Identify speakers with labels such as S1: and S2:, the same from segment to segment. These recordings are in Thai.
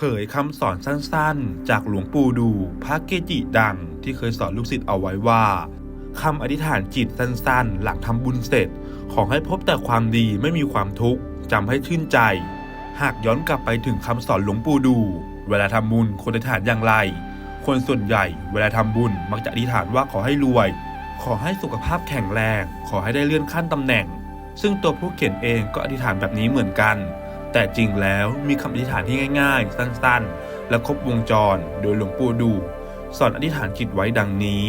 S1: เผยคำสอนสั้นๆ จากหลวงปู่ดูพระเกจิดังที่เคยสอนลูกศิษย์เอาไว้ว่าคำอธิษฐานจิตสั้นๆ หลังทำบุญเสร็จ ขอให้พบแต่ความดีไม่มีความทุกข์จำให้ชื่นใจ หากย้อนกลับไปถึงคำสอนหลวงปู่ดู เวลาทำบุญควรอธิษฐานอย่างไร คนส่วนใหญ่เวลาทำบุญมักจะอธิษฐานว่าขอให้รวย ขอให้สุขภาพแข็งแรง ขอให้ได้เลื่อนขั้นตำแหน่ง ซึ่งตัวผู้เขียนเองก็อธิษฐานแบบนี้เหมือนกัน แต่จริงแล้วมีคำอธิษฐานที่ง่ายๆ สั้นๆ และครบวงจรโดยหลวงปู่ดู สอนอธิษฐานจิตไว้ดังนี้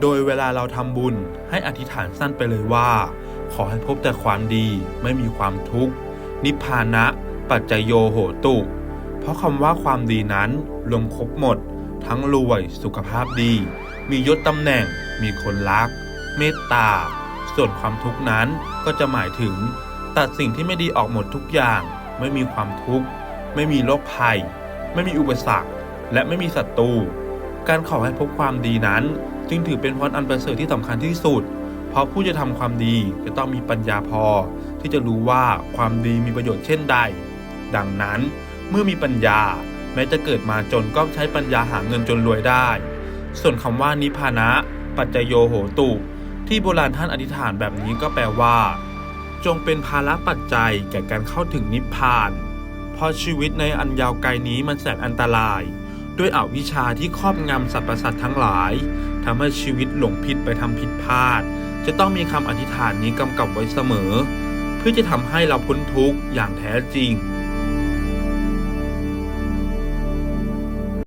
S1: โดยเวลาเราทำบุญให้อธิษฐานสั้นไปเลยว่า ขอให้พบแต่ความดีไม่มีความทุกข์ นิพพานะ ปัจจโยโหตุ เพราะคำว่าความดีนั้นรวมครบหมด ทั้งรวยสุขภาพดี มียศตำแหน่ง มีคนรัก เมตตา ส่วนความทุกข์นั้นก็จะหมายถึง ตัดสิ่งที่ไม่ดีออกหมดทุกอย่าง ไม่มีความทุกข์ ไม่มีโรคภัย ไม่มีอุปสรรค และไม่มีศัตรู การขอให้พบความดีนั้น จึงถือเป็นพรอันประเสริฐที่สำคัญที่สุด เพราะผู้จะทำความดีจะต้องมีปัญญาพอ ที่จะรู้ว่าความดีมีประโยชน์เช่นใด ดังนั้นเมื่อมีปัญญา แม้จะเกิดมาจนก็ใช้ปัญญาหาเงินจนรวยได้ ส่วนคำว่านิพพานะ ปัจจโยโหตุ ที่โบราณท่านอธิษฐานแบบนี้ก็แปลว่า จงเป็นภาระปัจจัยแก่การเข้าถึงนิพพาน เพราะชีวิตในอันยาวไกลนี้มันแสนอันตราย ด้วยอวิชชาที่ครอบงำสรรพสัตว์ทั้งหลายทำให้ชีวิตหลงผิดไปทำผิดพลาด จะต้องมีคำอธิษฐานนี้กำกับไว้เสมอ เพื่อจะทำให้เราพ้นทุกข์อย่างแท้จริง